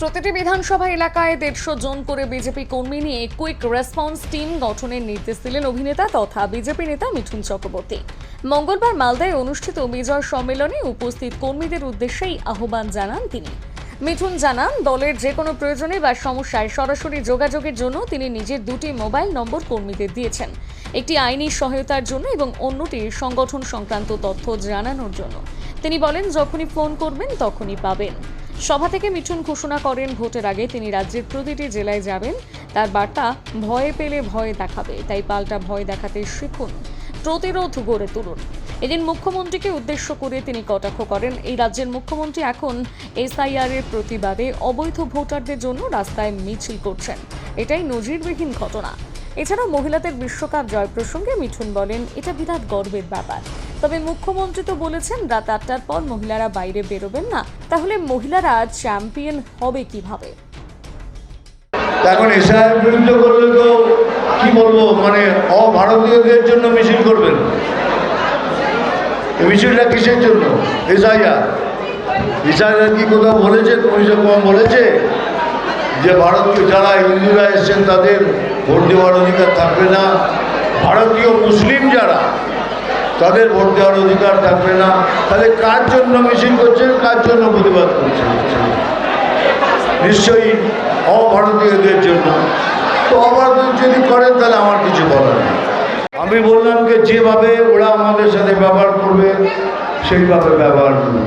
প্রতিটি বিধানসভা এলাকায় দেড়শো জন করে বিজেপি কর্মী নিয়ে কুইক রেসপন্স টিম গঠনের নির্দেশ দিলেন অভিনেতা তথা বিজেপি নেতা মিঠুন চক্রবর্তী। মঙ্গলবার মালদায় অনুষ্ঠিত বিজয় সম্মেলনে উপস্থিত কর্মীদের উদ্দেশ্যেই আহ্বান জানান তিনি। মিঠুন জানান, দলের যে কোনো প্রয়োজনে বা সমস্যায় সরাসরি যোগাযোগের জন্য তিনি নিজের দুটি মোবাইল নম্বর কর্মীদের দিয়েছেন। একটি আইনি সহায়তার জন্য এবং অন্যটি সংগঠন সংক্রান্ত তথ্য জানানোর জন্য। তিনি বলেন, যখনই ফোন করবেন তখনই পাবেন। সভা থেকে মিঠুন ঘোষণা করেন, ভোটের আগে তিনি রাজ্যের প্রতিটি জেলায় যাবেন। তার বার্তা, ভয়ে পেলে ভয় দেখাবে, তাই পাল্টা ভয় দেখাতে শিখুন। প্রতিরোধ গড়ে তুলুন। এদিন মুখ্যমন্ত্রীকে উদ্দেশ্য করে তিনি কটাক্ষ করেন। এই রাজ্যের মুখ্যমন্ত্রী এখন এসআইআর এর প্রতিবাদে অবৈধ ভোটারদের জন্য রাস্তায় মিছিল করছেন। এটাই নজিরবিহীন ঘটনা। এছাড়াও মহিলাদের বিশ্বকাপ জয় প্রসঙ্গে মিঠুন বলেন, এটা বিরাট গর্বের ব্যাপার। তবে মুখ্যমন্ত্রী তো বলেছেন, রাত আটটার পর মহিলারা বাইরে বেরোবেন না। তাহলে মহিলারা চ্যাম্পিয়ন হবে কীভাবে? এখন এসআইয়ের বিরুদ্ধে করলে তো কি বলব মানে অভারতীয়দের জন্য মিছিল করবেন। মিছিলটা কিসের জন্য? এসআইআর এসআইআর কি কোথাও বলেছে? কমিশন কম বলেছে যে ভারতীয় যারা হিন্দুরা এসছেন তাদের ভোট দেওয়ার অধিকার থাকবে না। ভারতীয় মুসলিম যারা তাদের ভোট দেওয়ার অধিকার থাকবে না। তাহলে কার জন্য মিছিল করছেন কার জন্য প্রতিবাদ করছেন নিশ্চয়ই অভারতীয়দের জন্য। তো অভারতীয় যদি করেন, তাহলে আমার কিছু বলার নেই। আমি বললাম যে যেভাবে ওরা আমাদের সাথে ব্যবহার করবে, সেইভাবে ব্যবহার করবে।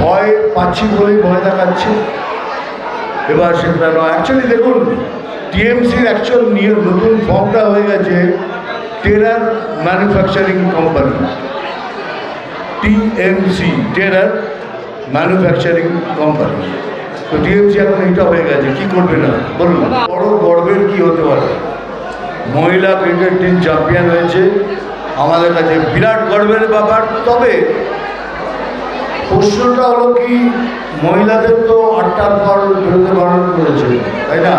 ভয় পাচ্ছি বলেই ভয় দেখাচ্ছে। এবার সেটা নয়। অ্যাকচুয়ালি দেখুন টিএমসির অ্যাকচুয়াল নতুন ফর্মটা হয়ে গেছে। Terror manufacturing company TMC terror manufacturing company তো টিএমসি এখন এটা হয়ে গেছে, কি করবে না? বলুন। বড় গর্বের কি হতে পারে? মহিলা ক্রিকেট টিম চ্যাম্পিয়ন হয়েছে। আমাদের কাছে বিরাট গর্বের ব্যাপার। তবে প্রশ্নটা হলো কি, মহিলাদের তো আটটার পর বেরোতে বারণ করেছে, তাই না?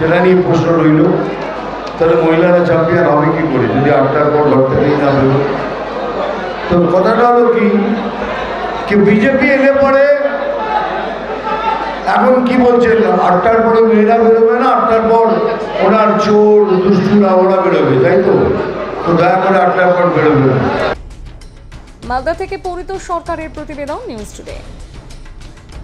সেটা নিয়ে প্রশ্ন রইল, তাহলে মহিলারা চ্যাম্পিয়ন হবে কি করে? যদি আটটার পর ঘর থেকেই না বেরো তো কথাটা হলো কি কি বিজেপি এলে পরে এখন কি বলছেন? আটটার পরে মেয়েরা বেরোবে না, আটটার পর ওনার চোর, দুষ্টুরা ওরা বেরোবে, তাই তো? তো দয়া করে আটটার পর বেরোবে মালদা থেকে পরিত সরকারের প্রতিবেদন, নিউজ টুডে।